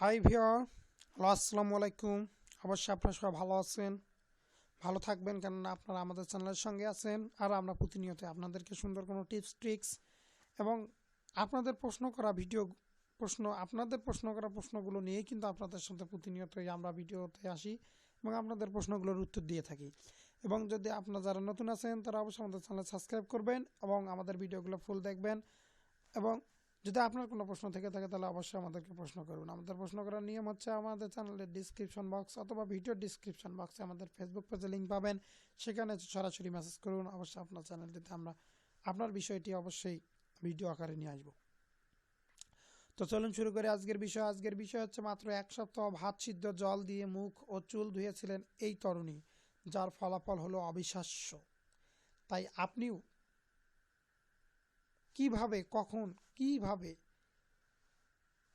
High viewer hello, আসসালামু আলাইকুম। অবশ্যই আপনারা সবাই ভালো আছেন। ভালো থাকবেন কেননা আপনারা আমাদের চ্যানেলের সঙ্গে আছেন আর আমরা প্রতিনিয়ত আপনাদেরকে সুন্দর কোনো টিপস, ট্রিক্স এবং আপনাদের প্রশ্ন করা ভিডিও, প্রশ্ন, আপনাদের প্রশ্ন করা প্রশ্নগুলো নিয়েই কিন্তু আপনাদের সাথে প্রতিনিয়তই আমরা ভিডিওতে আসি এবং আপনাদের প্রশ্নগুলোর উত্তর দিয়ে থাকি। এবং যদি আপনারা যারা নতুন আছেন, তারা অবশ্যই আমাদের চ্যানেল সাবস্ক্রাইব করবেন এবং আমাদের ভিডিওগুলো ফুল দেখবেন এবং যদি আপনার কোনো প্রশ্ন থেকে থাকে, তাহলে অবশ্যই আমাদেরকে প্রশ্ন করুন। আমাদের প্রশ্ন করার নিয়ম হচ্ছে আমাদের চ্যানেলের ডিসক্রিপশন বক্স অথবা ভিডিও ডিসক্রিপশন বক্সে আমাদের ফেসবুক পেজে লিঙ্ক পাবেন। সেখানে সরাসরি মেসেজ করুন। অবশ্যই আপনার চ্যানেলটিতে আমরা আপনার বিষয়টি অবশ্যই ভিডিও আকারে নিয়ে আসব। তো চলুন শুরু করে আজকের বিষয়। আজকের বিষয় হচ্ছে মাত্র এক সপ্তাহ ভাত সিদ্ধ জল দিয়ে মুখ ও চুল ধুয়েছিলেন এই তরুণী, যার ফলাফল হলো অবিশ্বাস্য। তাই আপনিও কীভাবে, কখন, কীভাবে,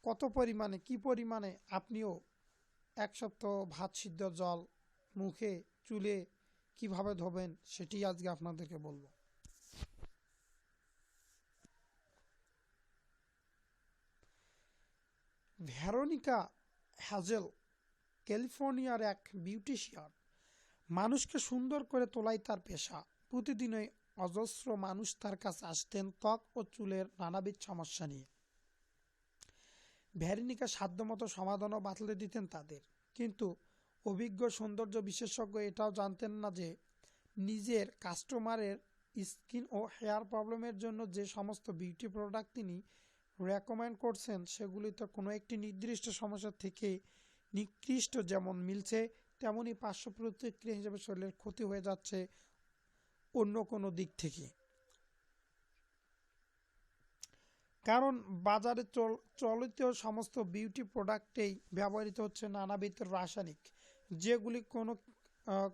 কত পরিমাণে, কি পরিমাণে আপনিও এক সপ্তাহ ভাত সিদ্ধ জল মুখে, চুলে কীভাবে ধোবেন সেটি আজকে আপনাদেরকে বলব। ভ্যারোনিকা হ্যাজেল, ক্যালিফোর্নিয়ার এক বিউটিশিয়ান, মানুষকে সুন্দর করে তোলাই তার পেশা। প্রতিদিনই অজস্র মানুষ তার কাছে আসতেন ত্বক ও চুলের নানাবিধ সমস্যা নিয়ে। ভ্যারিনিকা সাধ্যমতো সমাধানও বাতলে দিতেন তাদের। কিন্তু অভিজ্ঞ সৌন্দর্য বিশেষজ্ঞ এটাও জানতেন না যে নিজের কাস্টমারের স্কিন ও হেয়ার প্রবলেমের জন্য যে সমস্ত বিউটি প্রোডাক্ট তিনি রেকমেন্ড করছেন সেগুলিতে কোনো একটি নির্দিষ্ট সমস্যা থেকে নিকৃষ্ট যেমন মিলছে তেমনই পার্শ্ব প্রতিক্রিয়া হিসেবে শরীরের ক্ষতি হয়ে যাচ্ছে অন্য কোনো দিক থেকে। কারণ বাজারে চলিত সমস্ত বিউটি প্রোডাক্টেই ব্যবহৃত হচ্ছে নানাবিধ রাসায়নিক, যেগুলি কোনো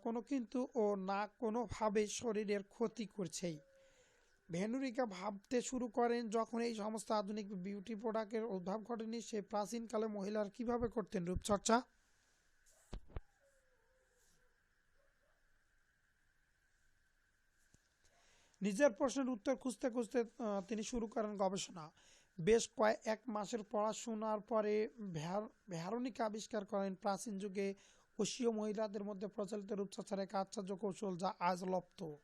কোনো কিন্তু ও না কোনোভাবে শরীরের ক্ষতি করছেই। ভেনুরিকা ভাবতে শুরু করেন যখন এই সমস্ত আধুনিক বিউটি প্রোডাক্টের উদ্ভাব ঘটেনি, সে প্রাচীনকালে মহিলার কীভাবে করতেন রূপচর্চা? নিজের প্রশ্নের উত্তর খুঁজতে খুঁজতে তিনি শুরু করেন গবেষণা। বেশ কয়েক, এক মাসের পড়াশোনার পরে ভ্যার- ভ্যারোনিকা আবিষ্কার করেন। প্রাচীন যুগে ওসীয় মহিলাদের মধ্যে প্রচলিত রূপচর্চার এক আশ্চর্য কৌশল যা আজ লপ্ত।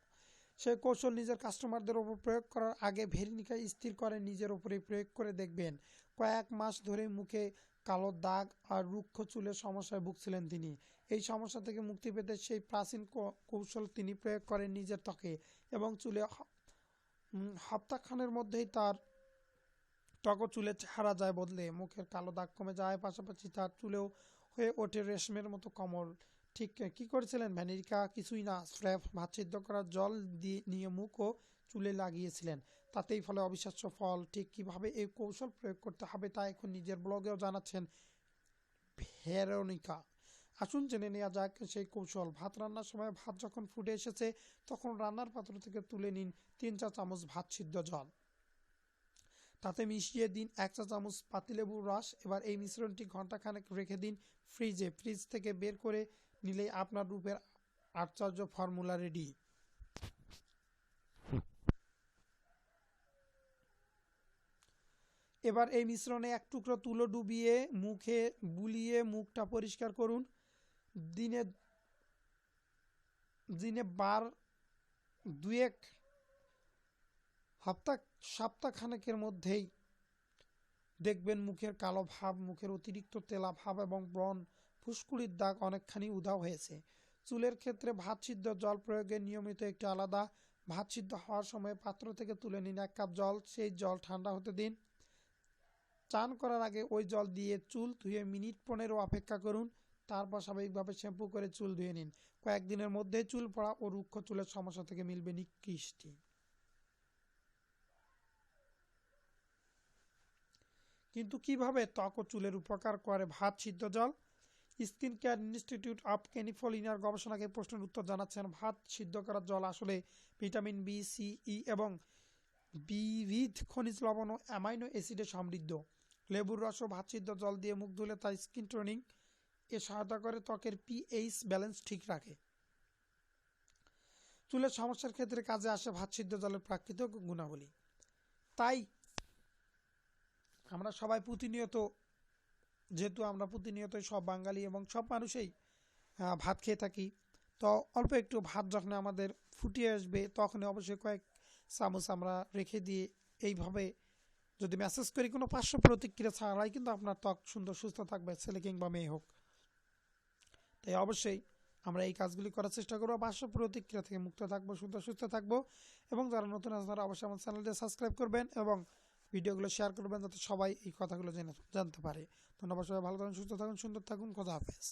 সেই কৌশল নিজের কাস্টমারদের ওপর প্রয়োগ করার আগে ভেরিনিকা স্থির করে নিজের ওপরে প্রয়োগ করে দেখবেন। কয়েক মাস ধরে মুখে কালো দাগ আর রুক্ষ চুলের সমস্যায় ভুগছিলেন তিনি। এই সমস্যা থেকে মুক্তি পেতে সেই প্রাচীন কৌশল তিনি প্রয়োগ করেন নিজের ত্বকে এবং চুলে হপ্তাখানের মধ্যেই তার ত্বক চুলে চুলের চেহারা যায় বদলে। মুখের কালো দাগ কমে যায় পাশাপাশি তার চুলেও হয়ে ওঠে রেশমের মতো কমল। ঠিক কি করেছিলেন? ভ্যানিরিকা কিছুই না স্র্যাপ ভাত সিদ্ধ করার জল দিয়ে নিয়ে মুখ ও চুলে লাগিয়েছিলেন। তাতেই ফলে অবিশ্বাস্য ফল। ঠিক কীভাবে এই কৌশল প্রয়োগ করতে হবে তা এখন নিজের ব্লগেও জানাচ্ছেন ভেরোনিকা। আসুন জেনে নেওয়া যাক সেই কৌশল। ভাত রান্নার সময় ভাত যখন ফুটে এসেছে, তখন রান্নার পাত্র থেকে তুলে নিন তিন চা চামচ ভাত সিদ্ধ জল। তাতে মিশিয়ে দিন এক চা চামচ পাতিলেবুর রস। এবার এই মিশ্রণটি ঘন্টাখানেক রেখে দিন ফ্রিজে। ফ্রিজ থেকে বের করে নিলেই আপনার রূপের আশ্চর্য ফর্মুলা রেডি এবার এই মিশ্রণে এক টুকরো তুলো ডুবিয়ে, মুখে বুলিয়ে মুখটা পরিষ্কার করুন। দিনে দিনে বার দুয়েক সপ্তাহ সপ্তাহখানেকের মধ্যেই দেখবেন মুখের কালো ভাব, মুখের অতিরিক্ত তেলা ভাব এবং ব্রণ ফুসকুড়ির দাগ অনেকখানি উধাও হয়েছে। চুলের ক্ষেত্রে ভাত সিদ্ধ জল প্রয়োগের নিয়মিত একটু আলাদা। ভাত সিদ্ধ হওয়ার সময় পাত্র থেকে তুলে নিন এক কাপ জল, সেই জল ঠান্ডা হতে দিন। চান করার আগে ওই জল দিয়ে চুল ধুয়ে মিনিট পনেরো অপেক্ষা করুন। তারপর স্বাভাবিকভাবে শ্যাম্পু করে চুল ধুয়ে নিন। কয়েকদিনের মধ্যেই চুল পড়া ও রুক্ষ চুলের সমস্যা থেকে মিলবে নিকৃষ্টি। কিন্তু কীভাবে ত্বক ও চুলের উপকার করে ভাত সিদ্ধ জল? স্কিন কেয়ার ইনস্টিটিউট অফ ক্যালিফোর্নিয়ার গবেষণাকে প্রশ্নের উত্তর জানাচ্ছেন। ভাত সিদ্ধ করার জল আসলে ভিটামিন বি, সি, ই এবং বিবিধ খনিজ লবণ ও অ্যামাইনো অ্যাসিডে সমৃদ্ধ। লেবুর রস ও ভাত সিদ্ধ জল দিয়ে মুখ ধুলে তা স্কিন টোনিং এ সহায়তা করে, ত্বকের পিএইচ ব্যালেন্স ঠিক রাখে। চুলের সমস্যার ক্ষেত্রে কাজে আসে ভাত সিদ্ধ জলের প্রাকৃতিক গুণাবলী। তাই আমরা সবাই প্রতিনিয়ত যেহেতু আমরা প্রতিনিয়তই সব বাঙালি এবং সব মানুষই ভাত খেয়ে থাকি, তো অল্প একটু ভাত যখন আমাদের ফুটিয়ে আসবে তখন অবশ্যই কয়েক চামচ আমরা রেখে দিয়ে এইভাবে যদি মেসেজ করি, কোনো পার্শ্ব প্রতিক্রিয়া ছাড়াই কিন্তু আপনার ত্বক সুন্দর, সুস্থ থাকবে, ছেলে কিংবা মেয়ে হোক। তাই অবশ্যই আমরা এই কাজগুলি করার চেষ্টা করব, পার্শ্ব প্রতিক্রিয়া থেকে মুক্ত থাকব, সুন্দর, সুস্থ থাকব এবং যারা নতুন আছে তারা অবশ্যই আমার চ্যানেলটি সাবস্ক্রাইব করবেন এবং ভিডিওগুলো শেয়ার করবেন যাতে সবাই এই কথাগুলো জেনে জানতে পারে। ধন্যবাদ সবাই, ভালো থাকুন, সুস্থ থাকুন, সুন্দর থাকুন কথা হাফেজ।